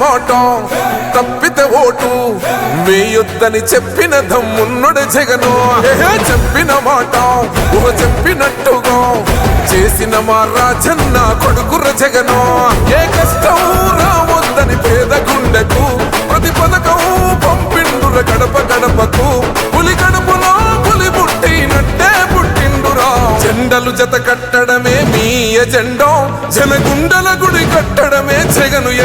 మాటం తప్పిత తప్పితే ఓటు వేయొద్దని చెప్పిన దమ్మున్నడు జగను. చెప్పిన మాట ఓ చెప్పినట్టుగా. చేసిన మా రాజన్న కొడుకుర జగను. ఏ కష్టం రావద్దని పేద గుండెకు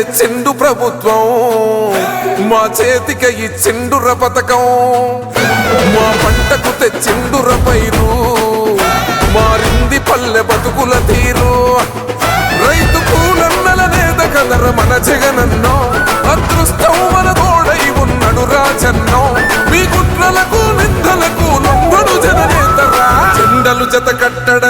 తెచ్చిండు ప్రభుత్వం. మా చేతికి ఇచ్చిండుర పథకం. మా పంటకు తెచ్చిండుర పైరు. మారింది పల్లె బతుకుల తీరు. రైతు పూలన్నల నేత కదర మన జగనన్నో. అదృష్టం మన తోడై ఉన్నడు రాజన్నో. మీ కుట్రలకు నిందలకు నొంగడు జననేతరా చెండలు జత కట్టడ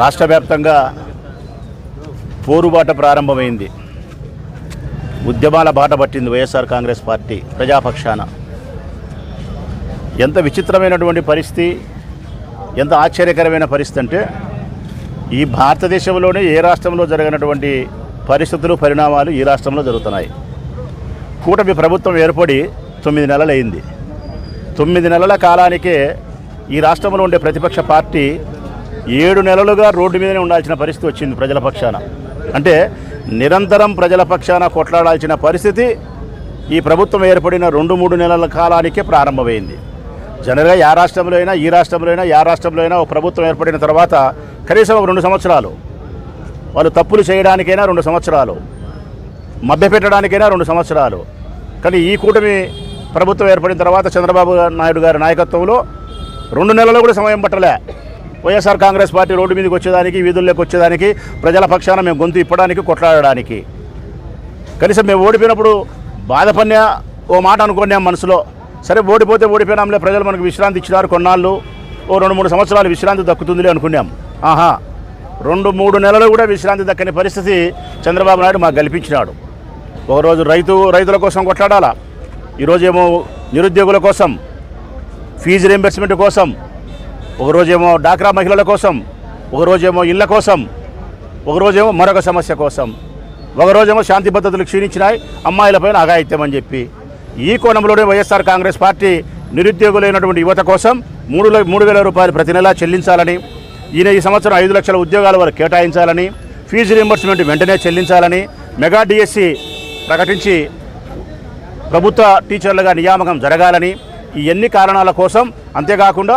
రాష్ట్ర వ్యాప్తంగా పోరుబాట ప్రారంభమైంది. ఉద్యమాల బాట పట్టింది వైఎస్ఆర్ కాంగ్రెస్ పార్టీ ప్రజాపక్షాన. ఎంత విచిత్రమైనటువంటి పరిస్థితి ఎంత ఆశ్చర్యకరమైన పరిస్థితి అంటే ఈ భారతదేశంలోనే ఏ రాష్ట్రంలో జరిగినటువంటి పరిస్థితులు పరిణామాలు ఈ రాష్ట్రంలో జరుగుతున్నాయి. కూటమి ప్రభుత్వం ఏర్పడి తొమ్మిది నెలలు అయింది తొమ్మిది నెలల కాలానికే ఈ రాష్ట్రంలో ఉండే ప్రతిపక్ష పార్టీ ఏడు నెలలుగా రోడ్డు మీదనే ఉండాల్సిన పరిస్థితి వచ్చింది ప్రజల పక్షాన. అంటే నిరంతరం ప్రజల పక్షాన కొట్లాడాల్సిన పరిస్థితి ఈ ప్రభుత్వం ఏర్పడిన రెండు మూడు నెలల కాలానికే ప్రారంభమైంది. జనరల్గా యా రాష్ట్రంలో అయినా ఈ రాష్ట్రంలో అయినా యా రాష్ట్రంలో అయినా ఒక ప్రభుత్వం ఏర్పడిన తర్వాత కనీసం ఒక రెండు సంవత్సరాలు. వాళ్ళు తప్పులు చేయడానికైనా రెండు సంవత్సరాలు. మభ్యపెట్టడానికైనా రెండు సంవత్సరాలు. కానీ ఈ కూటమి ప్రభుత్వం ఏర్పడిన తర్వాత చంద్రబాబు నాయుడు గారి నాయకత్వంలో రెండు నెలలు కూడా సమయం పట్టలే. వైఎస్ఆర్ కాంగ్రెస్ పార్టీ రోడ్డు మీదకి వచ్చేదానికి వీధుల్లోకి వచ్చేదానికి ప్రజల పక్షాన మేము గొంతు ఇప్పడానికి కొట్లాడడానికి. కనీసం మేము ఓడిపోయినప్పుడు బాధపడినా ఓ మాట అనుకున్నాం మనసులో. సరే ఓడిపోతే ఓడిపోయినాంలే ప్రజలు మనకు విశ్రాంతి ఇచ్చినారు కొన్నాళ్ళు. ఓ రెండు మూడు సంవత్సరాలు విశ్రాంతి దక్కుతుందిలే అనుకున్నాం. ఆహా రెండు మూడు నెలలు కూడా విశ్రాంతి దక్కని పరిస్థితి చంద్రబాబు నాయుడు మాకు కల్పించినాడు. ఒకరోజు రైతు రైతుల కోసం కొట్లాడాలా? ఈరోజేమో నిరుద్యోగుల కోసం ఫీజు రీంబర్స్మెంట్ కోసం ఒకరోజేమో డాక్రా మహిళల కోసం ఒకరోజేమో ఇళ్ళ కోసం ఒకరోజేమో మరొక సమస్య కోసం ఒకరోజేమో శాంతి భద్రతలు క్షీణించినాయి అమ్మాయిలపైన అఘాయిత్యం అని చెప్పి. ఈ కోణంలోనే వైఎస్ఆర్ కాంగ్రెస్ పార్టీ నిరుద్యోగులైనటువంటి యువత కోసం మూడు మూడు వేల రూపాయలు ప్రతి నెలా చెల్లించాలని ఈయన ఈ సంవత్సరం ఐదు లక్షల ఉద్యోగాల వారు కేటాయించాలని ఫీజు రీంబర్స్మెంట్ వెంటనే చెల్లించాలని మెగా డిఎస్సి ప్రకటించి ప్రభుత్వ టీచర్లుగా నియామకం జరగాలని ఈ ఎన్ని కారణాల కోసం అంతేకాకుండా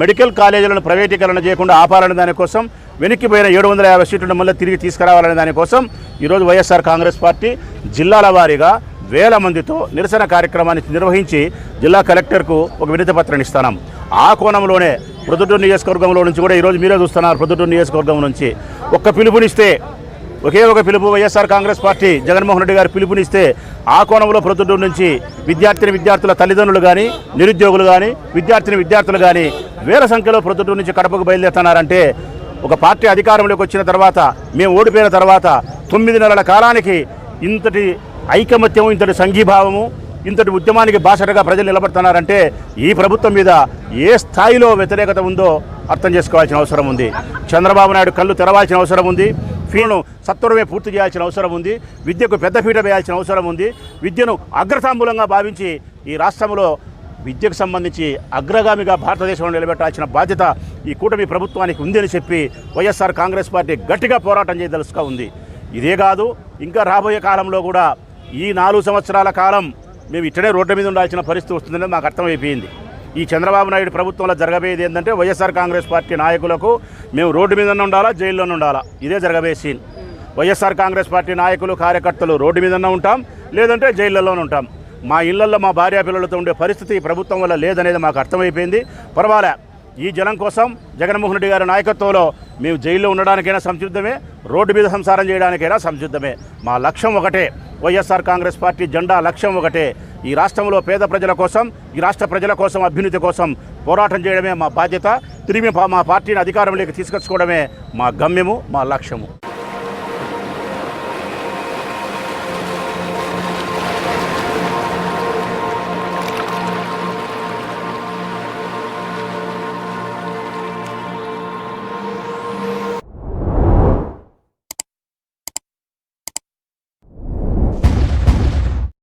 మెడికల్ కాలేజీలను ప్రైవేటీకరణ చేయకుండా ఆపాలనే దానికోసం వెనక్కిపోయిన ఏడు వందల యాభై సీట్లను మళ్ళీ తిరిగి తీసుకురావాలనే దానికోసం ఈరోజు వైఎస్ఆర్ కాంగ్రెస్ పార్టీ జిల్లాల వారీగా వేల మందితో నిరసన కార్యక్రమాన్ని నిర్వహించి జిల్లా కలెక్టర్కు ఒక వినతి పత్రం ఇస్తున్నాం ఆ కోణంలోనే ప్రొద్దుటూరు నియోజకవర్గంలో నుంచి కూడా ఈరోజు మీరే చూస్తున్నారు ప్రొద్దుటూరు నియోజకవర్గం నుంచి. ఒక్క పిలుపునిస్తే ఒకే ఒక పిలుపు వైఎస్ఆర్ కాంగ్రెస్ పార్టీ జగన్మోహన్ రెడ్డి గారు పిలుపునిస్తే ఆ కోణంలో ప్రొద్దుటూరు నుంచి విద్యార్థిని విద్యార్థుల తల్లిదండ్రులు కానీ నిరుద్యోగులు కానీ విద్యార్థిని విద్యార్థులు కానీ వేల సంఖ్యలో ప్రొద్దుటూరు నుంచి కడపకు బయలుదేరుతున్నారంటే ఒక పార్టీ అధికారంలోకి వచ్చిన తర్వాత మేము ఓడిపోయిన తర్వాత తొమ్మిది నెలల కాలానికి ఇంతటి ఐకమత్యము ఇంతటి సంఘీభావము ఇంతటి ఉద్యమానికి బాసటగా ప్రజలు నిలబడుతున్నారంటే ఈ ప్రభుత్వం మీద ఏ స్థాయిలో వ్యతిరేకత ఉందో అర్థం చేసుకోవాల్సిన అవసరం ఉంది. చంద్రబాబు నాయుడు కళ్ళు తెరవాల్సిన అవసరం ఉంది. ఫీల్డ్ను సత్వరమే పూర్తి చేయాల్సిన అవసరం ఉంది. విద్యకు పెద్దపీట వేయాల్సిన అవసరం ఉంది. విద్యను అగ్రతాంబూలంగా భావించి ఈ రాష్ట్రంలో విద్యకు సంబంధించి అగ్రగామిగా భారతదేశంలో నిలబెట్టాల్సిన బాధ్యత ఈ కూటమి ప్రభుత్వానికి ఉందని చెప్పి వైఎస్ఆర్ కాంగ్రెస్ పార్టీ గట్టిగా పోరాటం చేయదలుసుగా ఉంది. ఇదే కాదు ఇంకా రాబోయే కాలంలో కూడా ఈ నాలుగు సంవత్సరాల కాలం మేము ఇట్టనే రోడ్డు మీద ఉండాల్సిన పరిస్థితి వస్తుందని మాకు అర్థమైపోయింది. ఈ చంద్రబాబు నాయుడు ప్రభుత్వంలో జరగబోయేది ఏంటంటే వైఎస్ఆర్ కాంగ్రెస్ పార్టీ నాయకులకు మేము రోడ్డు మీదనే ఉండాలా జైల్లోనే ఉండాలా? ఇదే జరగబోయే సీన్. వైఎస్ఆర్ కాంగ్రెస్ పార్టీ నాయకులు కార్యకర్తలు రోడ్డు మీదనే ఉంటాం లేదంటే జైళ్ళలోనే ఉంటాం. మా ఇళ్ళలో మా భార్యా పిల్లలతో ఉండే పరిస్థితి ప్రభుత్వం వల్ల లేదనేది మాకు అర్థమైపోయింది. పర్వాలే ఈ జనం కోసం జగన్మోహన్ రెడ్డి గారి నాయకత్వంలో మేము జైల్లో ఉండడానికైనా సంసిద్ధమే రోడ్డు మీద సంసారం చేయడానికైనా సంసిద్ధమే. మా లక్ష్యం ఒకటే వైఎస్ఆర్ కాంగ్రెస్ పార్టీ జెండా లక్ష్యం ఒకటే. ఈ రాష్ట్రంలో పేద ప్రజల కోసం ఈ రాష్ట్ర ప్రజల కోసం అభ్యున్నతి కోసం పోరాటం చేయడమే మా బాధ్యత. తిరిగి మా పార్టీని అధికారంలోకి తీసుకొచ్చుకోవడమే మా గమ్యము మా లక్ష్యము.